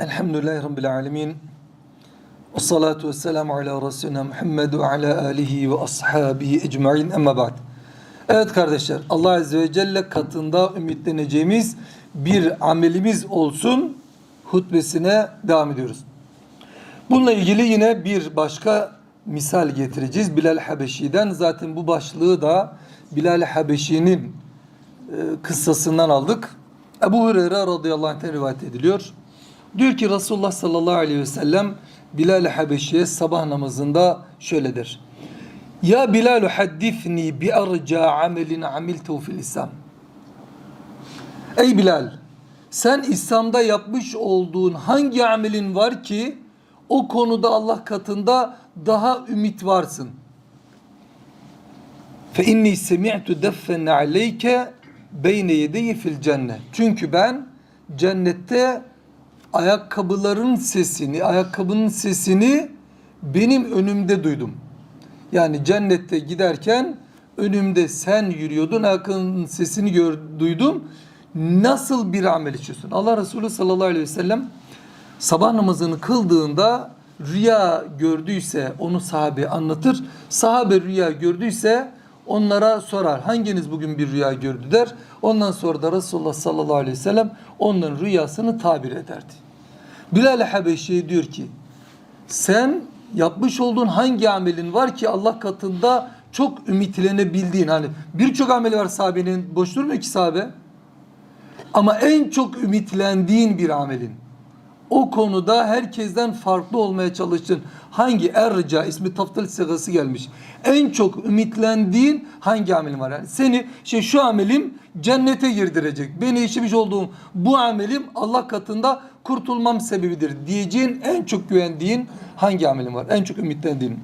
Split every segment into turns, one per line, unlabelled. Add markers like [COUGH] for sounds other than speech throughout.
Elhamdülillahi Rabbil Alemin. Ve salatu ve selamu ala Resulina Muhammed ve ala alihi ve ashabihi ecma'in emma ba'd. Evet kardeşler Allah Azze ve Celle katında ümitleneceğimiz bir amelimiz olsun hutbesine devam ediyoruz. Bununla ilgili yine bir başka misal getireceğiz. Bilal Habeşi'den zaten bu başlığı da Bilal Habeşi'nin e, kıssasından aldık. Ebu Hureyre radıyallahu anh'ten rivayet ediliyor. Diyor ki Resulullah sallallahu aleyhi ve sellem Bilal Habeşi'ye sabah namazında şöyle der. Ya Bilal haddifni bi arca amelin amiltehu fil İslam. Ey Bilal sen İslam'da yapmış olduğun hangi amelin var ki o konuda Allah katında daha ümit varsın. Fe inni semi'tu deffen aleyke beyne yedeyi fil cennet. Çünkü ben cennette ayakkabıların sesini, ayakkabının sesini benim önümde duydum. Yani cennette giderken önümde sen yürüyordun, ayakkabının sesini gör, duydum. Nasıl bir amel işliyorsun? Allah Resulü sallallahu aleyhi ve sellem sabah namazını kıldığında rüya gördüyse onu sahabe anlatır. Sahabe rüya gördüyse onlara sorar. Hanginiz bugün bir rüya gördü der. Ondan sonra da Resulullah sallallahu aleyhi ve sellem onların rüyasını tabir ederdi. Bilal Habeşi diyor ki sen yapmış olduğun hangi amelin var ki Allah katında çok ümitlenebildiğin? Hani birçok ameli var sahabenin boş durmuyor ki sahabe? Ama en çok ümitlendiğin bir amelin o konuda herkesten farklı olmaya çalıştın. Hangi erca ismi taftil sigası gelmiş. En çok ümitlendiğin hangi amelin var? Yani seni şey şu amelim cennete girdirecek. Beni işlemiş olduğum bu amelim Allah katında kurtulmam sebebidir diyeceğin en çok güvendiğin hangi amelin var? En çok ümitlendiğin.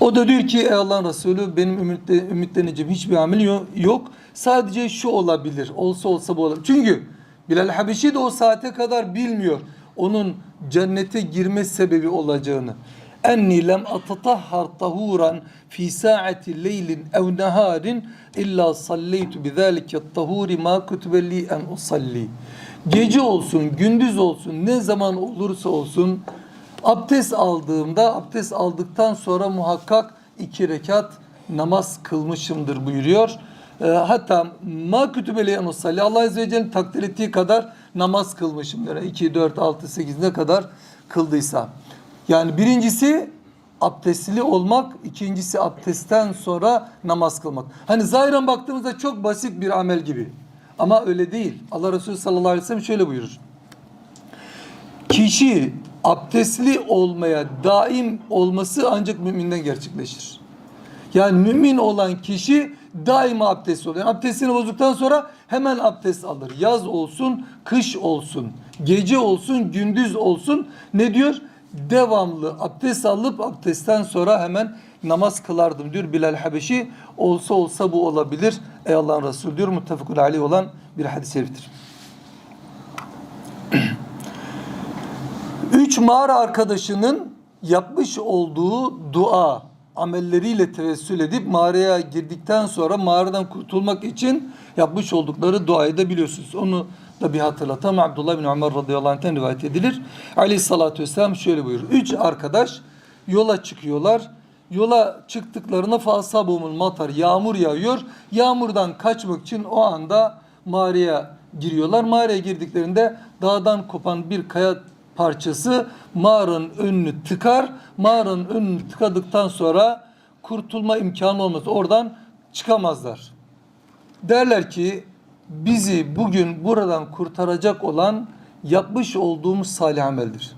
O da diyor ki ey Allah'ın Resulü benim ümitle, ümitleneceğim hiçbir amel yo- yok. Sadece şu olabilir. Olsa olsa bu olabilir. Çünkü Bilal Habeşi de o saate kadar bilmiyor. Onun cennete girme sebebi olacağını. Enni lem atatahhar tahuran fi saati leylin ev neharin illa salleytu bizalike tahuri ma kutube li en usalli. Gece olsun, gündüz olsun, ne zaman olursa olsun abdest aldığımda, abdest aldıktan sonra muhakkak iki rekat namaz kılmışımdır buyuruyor. E, hatta ma kütübeli en usalli Allah Azze ve Celle'nin takdir ettiği kadar namaz kılmışımdır. 2, 4, 6, 8 ne kadar kıldıysa. Yani birincisi abdestli olmak, ikincisi abdestten sonra namaz kılmak. Hani zahiren baktığımızda çok basit bir amel gibi. Ama öyle değil. Allah Resulü sallallahu aleyhi ve sellem şöyle buyurur. Kişi abdestli olmaya daim olması ancak müminden gerçekleşir. Yani mümin olan kişi daima abdest oluyor. Yani abdestini bozduktan sonra hemen abdest alır. Yaz olsun, kış olsun, gece olsun, gündüz olsun. Ne diyor? Devamlı abdest alıp abdestten sonra hemen namaz kılardım diyor Bilal Habeşi. Olsa olsa bu olabilir. Ey Allah'ın Resulü diyor. Muttefakun aleyh olan bir hadis-i şeriftir. [CLEARS THROAT] Üç mağara arkadaşının yapmış olduğu dua amelleriyle tevessül edip mağaraya girdikten sonra mağaradan kurtulmak için yapmış oldukları duayı da biliyorsunuz. Onu da bir hatırlatalım. Abdullah bin Ömer radıyallahu anh'ten rivayet edilir. Aleyhissalatü vesselam şöyle buyurur. Üç arkadaş yola çıkıyorlar. Yola çıktıklarında fasabumul matar yağmur yağıyor. Yağmurdan kaçmak için o anda mağaraya giriyorlar. Mağaraya girdiklerinde dağdan kopan bir kaya parçası mağaranın önünü tıkar. Mağaranın önünü tıkadıktan sonra kurtulma imkanı olmaz. Oradan çıkamazlar. Derler ki bizi bugün buradan kurtaracak olan yapmış olduğumuz salih ameldir.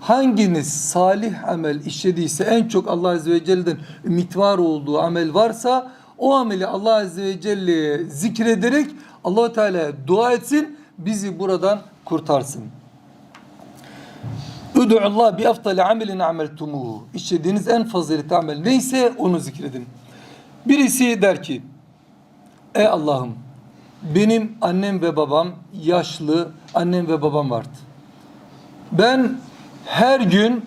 Hanginiz salih amel işlediyse en çok Allah Azze ve Celle'den ümit var olduğu amel varsa o ameli Allah Azze ve Celle'ye zikrederek allah Teala'ya dua etsin bizi buradan kurtarsın. Allah bi aftali amelin ameltumuhu. İşlediğiniz en faziletli amel neyse onu zikredin. Birisi der ki Ey Allah'ım benim annem ve babam yaşlı annem ve babam vardı. Ben her gün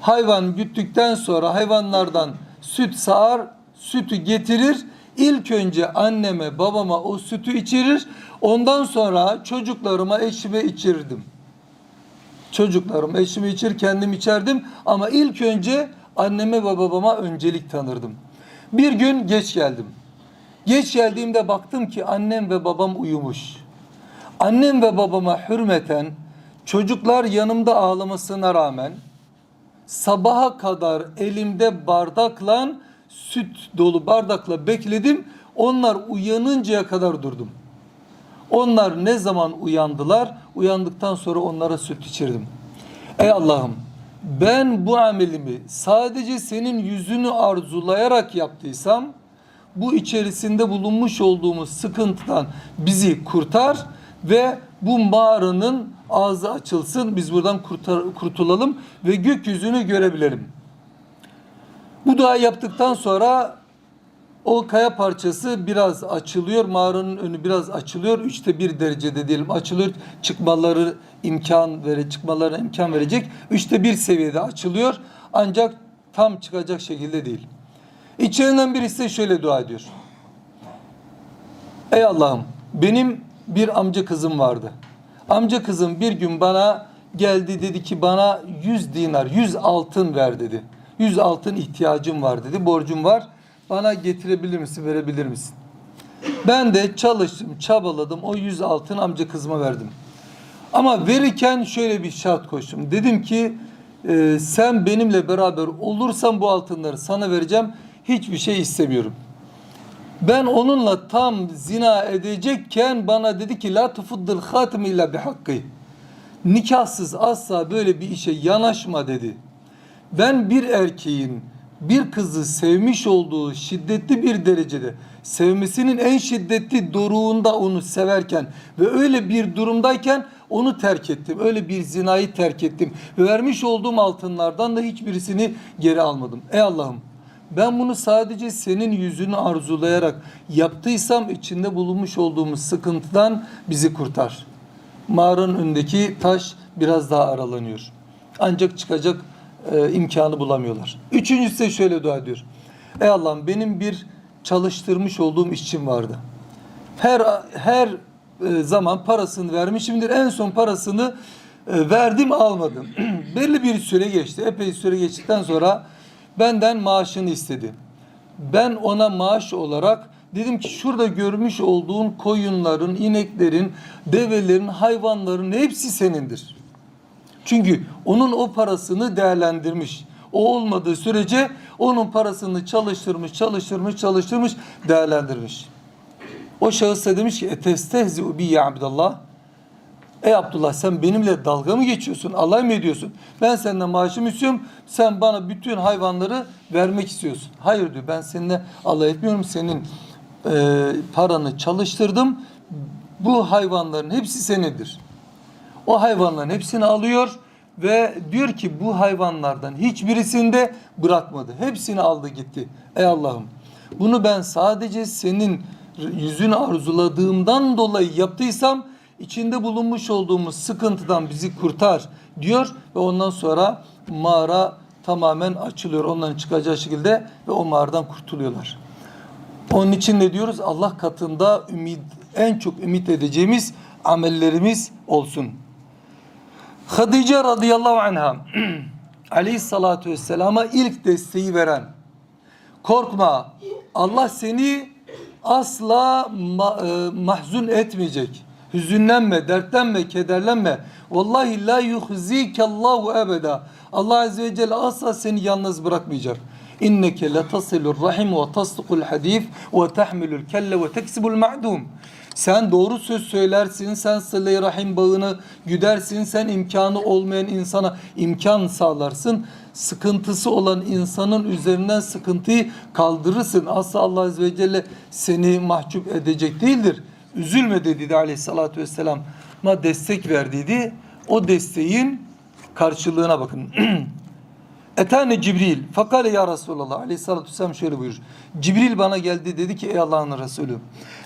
hayvan güttükten sonra hayvanlardan süt sağar, sütü getirir. İlk önce anneme, babama o sütü içirir. Ondan sonra çocuklarıma, eşime içirirdim. Çocuklarım, eşimi içir, kendim içerdim ama ilk önce anneme ve babama öncelik tanırdım. Bir gün geç geldim. Geç geldiğimde baktım ki annem ve babam uyumuş. Annem ve babama hürmeten çocuklar yanımda ağlamasına rağmen sabaha kadar elimde bardakla süt dolu bardakla bekledim. Onlar uyanıncaya kadar durdum. Onlar ne zaman uyandılar? Uyandıktan sonra onlara süt içirdim. Ey Allah'ım ben bu amelimi sadece senin yüzünü arzulayarak yaptıysam bu içerisinde bulunmuş olduğumuz sıkıntıdan bizi kurtar ve bu mağaranın ağzı açılsın biz buradan kurtar, kurtulalım ve gökyüzünü görebilelim. Bu dua yaptıktan sonra o kaya parçası biraz açılıyor. Mağaranın önü biraz açılıyor. Üçte bir derecede diyelim açılıyor. Çıkmaları imkan vere, çıkmalarına imkan verecek. Üçte bir seviyede açılıyor. Ancak tam çıkacak şekilde değil. İçlerinden birisi şöyle dua ediyor. Ey Allah'ım benim bir amca kızım vardı. Amca kızım bir gün bana geldi dedi ki bana 100 dinar 100 altın ver dedi. 100 altın ihtiyacım var dedi. Borcum var. Bana getirebilir misin verebilir misin? Ben de çalıştım çabaladım o 100 altın amca kızıma verdim. Ama verirken şöyle bir şart koştum. Dedim ki e, sen benimle beraber olursan bu altınları sana vereceğim. Hiçbir şey istemiyorum. Ben onunla tam zina edecekken bana dedi ki la tufuddil hatim illa bihakkı. Nikahsız asla böyle bir işe yanaşma dedi. Ben bir erkeğin bir kızı sevmiş olduğu şiddetli bir derecede sevmesinin en şiddetli doruğunda onu severken ve öyle bir durumdayken onu terk ettim. Öyle bir zinayı terk ettim. Ve vermiş olduğum altınlardan da hiçbirisini geri almadım. Ey Allah'ım ben bunu sadece senin yüzünü arzulayarak yaptıysam içinde bulunmuş olduğumuz sıkıntıdan bizi kurtar. Mağaranın önündeki taş biraz daha aralanıyor. Ancak çıkacak e, imkanı bulamıyorlar. Üçüncüsü de şöyle dua ediyor. Ey Allah'ım benim bir çalıştırmış olduğum işçim vardı. Her her e, zaman parasını vermişimdir. En son parasını e, verdim almadım. [CLEARS THROAT] Belli bir süre geçti. Epey süre geçtikten sonra benden maaşını istedi. Ben ona maaş olarak dedim ki şurada görmüş olduğun koyunların, ineklerin, develerin, hayvanların hepsi senindir. Çünkü onun o parasını değerlendirmiş. O olmadığı sürece onun parasını çalıştırmış, çalıştırmış, çalıştırmış, değerlendirmiş. O şahıs da demiş ki etestehzi bi ya. Ey Abdullah sen benimle dalga mı geçiyorsun? Alay mı ediyorsun? Ben senden maaşımı istiyorum. Sen bana bütün hayvanları vermek istiyorsun. Hayır diyor ben seninle alay etmiyorum. Senin e, paranı çalıştırdım. Bu hayvanların hepsi senedir. O hayvanların hepsini alıyor ve diyor ki bu hayvanlardan hiçbirisini de bırakmadı. Hepsini aldı gitti. Ey Allah'ım bunu ben sadece senin yüzünü arzuladığımdan dolayı yaptıysam içinde bulunmuş olduğumuz sıkıntıdan bizi kurtar diyor ve ondan sonra mağara tamamen açılıyor onların çıkacağı şekilde ve o mağaradan kurtuluyorlar. Onun için ne diyoruz? Allah katında ümit, en çok ümit edeceğimiz amellerimiz olsun. Hatice radıyallahu anha [CLEARS THROAT] aleyhissalatu vesselama ilk desteği veren korkma Allah seni asla ma, e, mahzun etmeyecek. Hüzünlenme, dertlenme, kederlenme. Vallahi la yuhzikallahu ebeda. Allah azze ve celle asla seni yalnız bırakmayacak. İnneke letasilur rahim ve tasdukul hadif ve tahmilul kelle ve teksibul ma'dum. Sen doğru söz söylersin, sen sıla rahim bağını güdersin, sen imkanı olmayan insana imkan sağlarsın. Sıkıntısı olan insanın üzerinden sıkıntıyı kaldırırsın. Asla Allah Azze ve Celle seni mahcup edecek değildir. Üzülme dedi de aleyhissalatü vesselam. Ma destek verdiydi. O desteğin karşılığına bakın. [CLEARS THROAT] Etane Cibril. Fakale ya Resulallah. Aleyhissalatü vesselam şöyle buyurur. Cibril bana geldi dedi ki ey Allah'ın Resulü.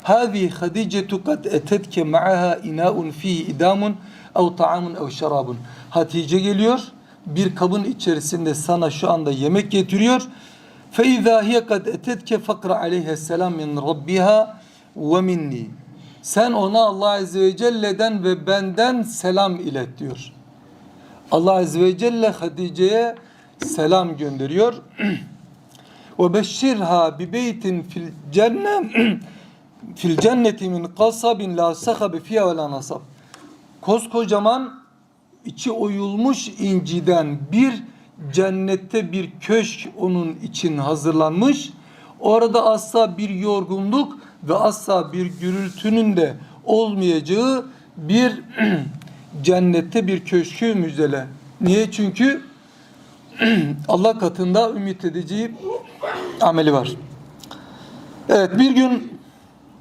Hâzi Hadicetu kad etetke ma'aha ina'un fihi idamun ev ta'amun ev şarabun. Hatice geliyor. Bir kabın içerisinde sana şu anda yemek getiriyor. فَاِذَا هِيَ قَدْ اَتَتْكَ فَقْرَ عَلَيْهَا السَّلَامِ مِنْ رَبِّهَا وَمِنِّي Sen ona Allah Azze ve Celle'den ve benden selam ilet diyor. Allah Azze ve Celle Hatice'ye selam gönderiyor. Ve beşşirha bi beytin fil cennet fil cenneti min kasabin la sahabe fiha ve la nasab. Koskocaman içi oyulmuş inciden bir cennette bir köşk onun için hazırlanmış. Orada asla bir yorgunluk ve asla bir gürültünün de olmayacağı bir [CLEARS THROAT] cennette bir köşkü müjdele. Niye? Çünkü [CLEARS THROAT] Allah katında ümit edici ameli var. Evet bir gün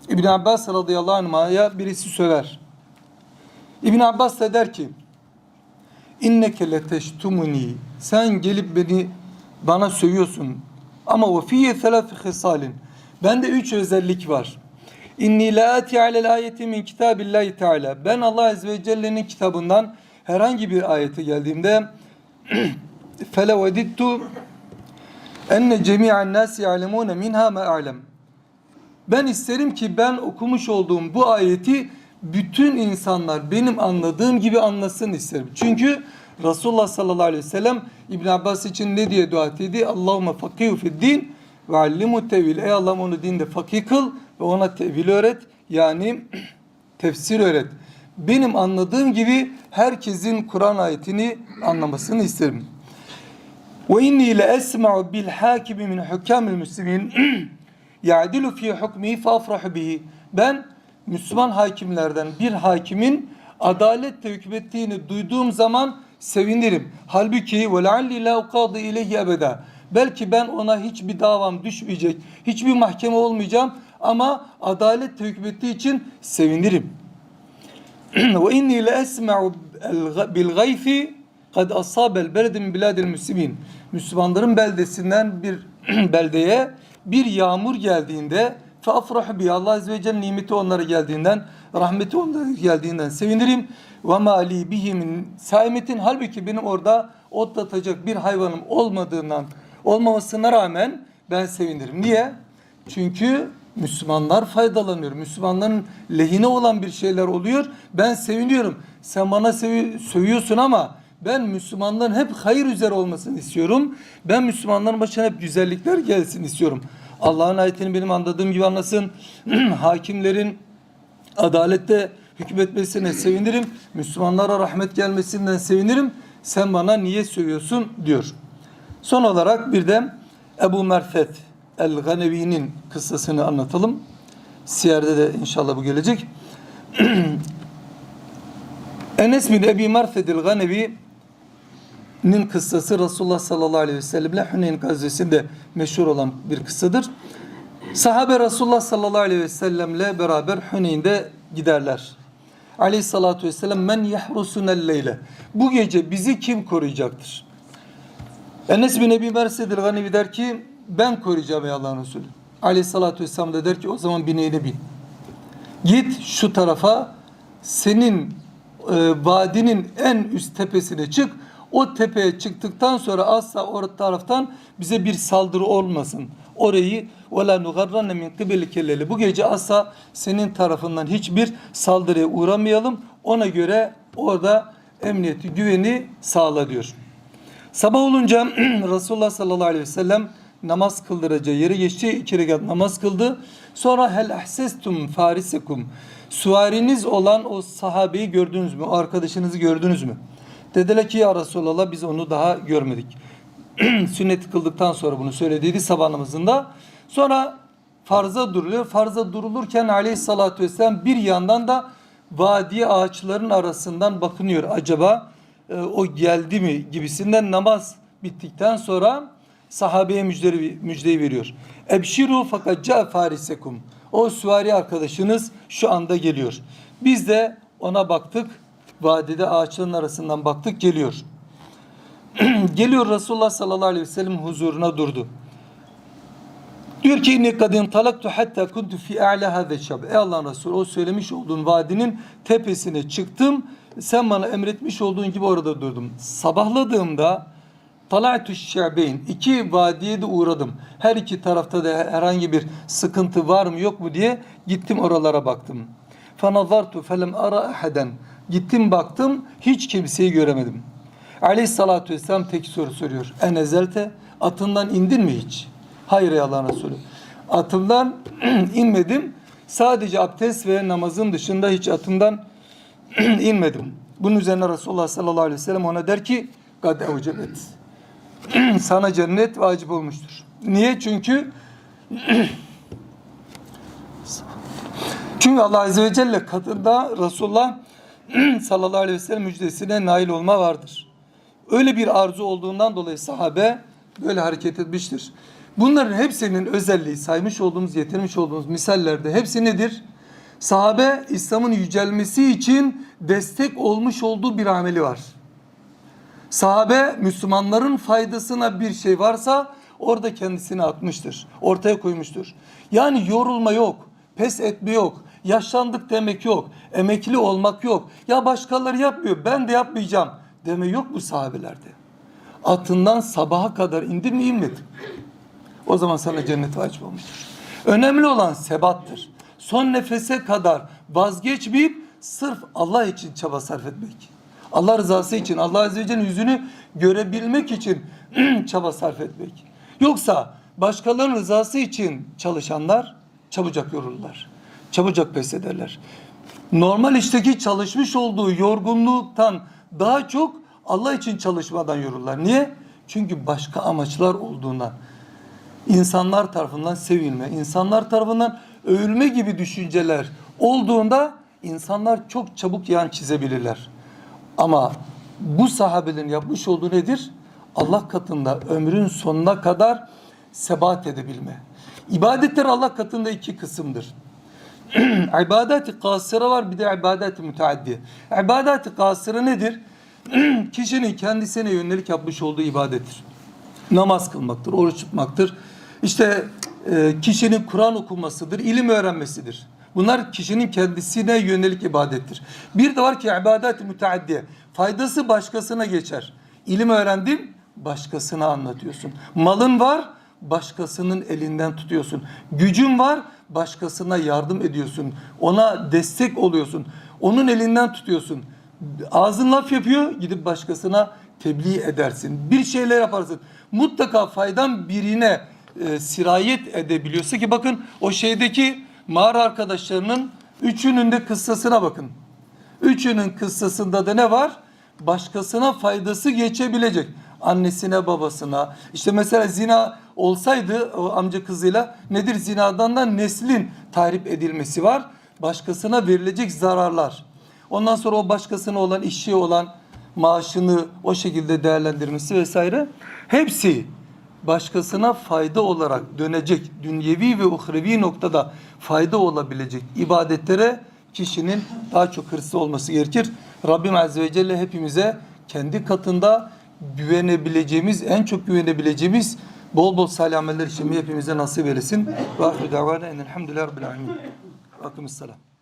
İbn Abbas radıyallahu anh'a birisi söver. İbn Abbas da der ki inneke leteştumuni sen gelip beni bana sövüyorsun ama ve fiyye selâfi hisalin bende üç özellik var. İnni la ati alel ayeti min kitabillahi teala ben Allah azze ve celle'nin kitabından herhangi bir ayete geldiğimde [CLEARS THROAT] fele vedittu enne cemi'an nasi ya'lemune minha ma a'lem ben isterim ki ben okumuş olduğum bu ayeti bütün insanlar benim anladığım gibi anlasın isterim. Çünkü Resulullah sallallahu aleyhi ve sellem İbn Abbas için ne diye dua etti? Allahümme fakihu fid din ve allimu tevil. Ey Allah'ım onu dinde fakih kıl ve ona tevil öğret. Yani [CLEARS THROAT] tefsir öğret. Benim anladığım gibi herkesin Kur'an ayetini anlamasını isterim. Ve inni le esma'u bil hakimi min hukamil muslimin [CLEARS THROAT] ya'dilu fi hukmihi fa afrahu bihi. Ben Müslüman hakimlerden bir hakimin adaletle hükmettiğini duyduğum zaman sevinirim. Halbuki ve lealli la uqadi ileyhi ebeda. Belki ben ona hiçbir davam düşmeyecek, hiçbir mahkeme olmayacağım ama adaletle hükmettiği için sevinirim. [CLEARS THROAT] ve inni la esma'u bil gayfi kad asabel belede min biladil müslimin. Müslümanların beldesinden bir [CLEARS THROAT] beldeye bir yağmur geldiğinde Feafrahu bi Allah Azze ve Celle nimeti onlara geldiğinden, rahmeti onlara geldiğinden sevinirim. Ve ma li bihi min saimetin halbuki benim orada otlatacak bir hayvanım olmadığından olmamasına rağmen ben sevinirim. Niye? Çünkü Müslümanlar faydalanıyor. Müslümanların lehine olan bir şeyler oluyor. Ben seviniyorum. Sen bana sevi sövüyorsun ama ben Müslümanların hep hayır üzere olmasını istiyorum. Ben Müslümanların başına hep güzellikler gelsin istiyorum. Allah'ın ayetini benim anladığım gibi anlasın. [CLEARS THROAT] Hakimlerin adalette hükmetmesine sevinirim. Müslümanlara rahmet gelmesinden sevinirim. Sen bana niye sövüyorsun diyor. Son olarak bir de Ebu Merfet el-Ganevi'nin kıssasını anlatalım. Siyer'de de inşallah bu gelecek. [CLEARS THROAT] Enes bin Ebi Merfet el-Ganevi'nin kıssası Resulullah sallallahu aleyhi ve sellemle Huneyn gazvesinde meşhur olan bir kıssadır. Sahabe Resulullah sallallahu aleyhi ve sellemle beraber Huneyn'de giderler. Aleyhissalatu vesselam men yahrusunel leyle. Bu gece bizi kim koruyacaktır? Enes bin Ebi Mersedil Ganevi der ki ben koruyacağım ey Allah'ın Resulü. Aleyhissalatu vesselam da der ki o zaman bineğine bin. Git şu tarafa senin e, vadinin en üst tepesine çık. O tepeye çıktıktan sonra asla o taraftan bize bir saldırı olmasın. Orayı وَلَا نُغَرَّنَّ مِنْ قِبِلِ كَلَّلِ Bu gece asla senin tarafından hiçbir saldırıya uğramayalım. Ona göre orada emniyeti, güveni sağla diyor. Sabah olunca [CLEARS THROAT] Resulullah sallallahu aleyhi ve sellem namaz kıldıracağı yere geçti. İki rekat namaz kıldı. Sonra hel ahsestum farisekum. Suariniz olan o sahabeyi gördünüz mü? O arkadaşınızı gördünüz mü? Dediler ki ya Resulallah biz onu daha görmedik. [CLEARS THROAT] Sünnet kıldıktan sonra bunu söylediydi sabah namazında. Sonra farza duruluyor. Farza durulurken aleyhissalatü vesselam bir yandan da vadi ağaçların arasından bakınıyor. Acaba e, o geldi mi gibisinden namaz bittikten sonra sahabeye müjdeyi, müjdeyi veriyor. Ebşiru fakat ca farisekum. O süvari arkadaşınız şu anda geliyor. Biz de ona baktık. Vadide ağaçların arasından baktık geliyor. [CLEARS THROAT] geliyor Resulullah sallallahu aleyhi ve sellem huzuruna durdu. Diyor ki inni kadın talaktu hatta kuntu fi a'la hada şab. Ey Allah'ın Resulü o söylemiş olduğun vadinin tepesine çıktım. Sen bana emretmiş olduğun gibi orada durdum. Sabahladığımda tala'tu şe'beyn iki vadiye de uğradım. Her iki tarafta da herhangi bir sıkıntı var mı yok mu diye gittim oralara baktım. Fanazartu felem ara ahaden. Gittim baktım hiç kimseyi göremedim. Aleyhissalatü vesselam tek soru soruyor. En ezelte atından indin mi hiç? Hayır ey Allah'ın Resulü. Atımdan [CLEARS THROAT] inmedim. Sadece abdest ve namazın dışında hiç atımdan [CLEARS THROAT] inmedim. Bunun üzerine Resulullah sallallahu aleyhi ve sellem ona der ki kad evcebet. [CLEARS THROAT] Sana cennet vacip olmuştur. Niye? Çünkü çünkü Allah Azze ve Celle katında Resulullah [CLEARS THROAT] sallallahu aleyhi ve sellem müjdesine nail olma vardır. Öyle bir arzu olduğundan dolayı sahabe böyle hareket etmiştir. Bunların hepsinin özelliği saymış olduğumuz, getirmiş olduğumuz misallerde hepsi nedir? Sahabe İslam'ın yücelmesi için destek olmuş olduğu bir ameli var. Sahabe Müslümanların faydasına bir şey varsa orada kendisini atmıştır. Ortaya koymuştur. Yani yorulma yok, pes etme yok, yaşlandık demek yok, emekli olmak yok. Ya başkaları yapmıyor ben de yapmayacağım deme yok bu sahabelerde. Atından sabaha kadar indi mi inmedi. O zaman sana cennet vacip olmuştur. Önemli olan sebattır. Son nefese kadar vazgeçmeyip sırf Allah için çaba sarf etmek. Allah rızası için, Allah Azze ve Celle'nin yüzünü görebilmek için [CLEARS THROAT] çaba sarf etmek. Yoksa başkalarının rızası için çalışanlar çabucak yorulurlar. Çabucak pes ederler. Normal işteki çalışmış olduğu yorgunluktan daha çok Allah için çalışmadan yorulurlar. Niye? Çünkü başka amaçlar olduğundan. İnsanlar tarafından sevilme, insanlar tarafından övülme gibi düşünceler olduğunda insanlar çok çabuk yan çizebilirler. Ama bu sahabelerin yapmış olduğu nedir? Allah katında ömrün sonuna kadar sebat edebilme. İbadetler Allah katında iki kısımdır. [CLEARS THROAT] ibadet-i kasıra var bir de ibadet-i müteaddi. İbadet-i kasıra nedir? [CLEARS THROAT] Kişinin kendisine yönelik yapmış olduğu ibadettir. Namaz kılmaktır, oruç tutmaktır. İşte e, kişinin Kur'an okumasıdır, ilim öğrenmesidir. Bunlar kişinin kendisine yönelik ibadettir. Bir de var ki ibadet-i müteaddiye. Faydası başkasına geçer. İlim öğrendin, başkasına anlatıyorsun. Malın var, başkasının elinden tutuyorsun. Gücün var, başkasına yardım ediyorsun. Ona destek oluyorsun. Onun elinden tutuyorsun. Ağzın laf yapıyor, gidip başkasına tebliğ edersin. Bir şeyler yaparsın. Mutlaka faydan birine e, sirayet edebiliyorsa ki bakın o şeydeki mağara arkadaşlarının üçünün de kıssasına bakın. Üçünün kıssasında da ne var? Başkasına faydası geçebilecek. Annesine, babasına. İşte mesela zina olsaydı o amca kızıyla nedir? Zinadan da neslin tahrip edilmesi var. Başkasına verilecek zararlar. Ondan sonra o başkasına olan işi olan maaşını o şekilde değerlendirmesi vesaire. Hepsi başkasına fayda olarak dönecek dünyevi ve uhrevi noktada fayda olabilecek ibadetlere kişinin daha çok hırslı olması gerekir. Rabbim Azze ve Celle hepimize kendi katında güvenebileceğimiz, en çok güvenebileceğimiz bol bol salih ameller için hepimize nasip eylesin. Ve ahlu davana enelhamdülillahi rabbil alemin. Akımisselam.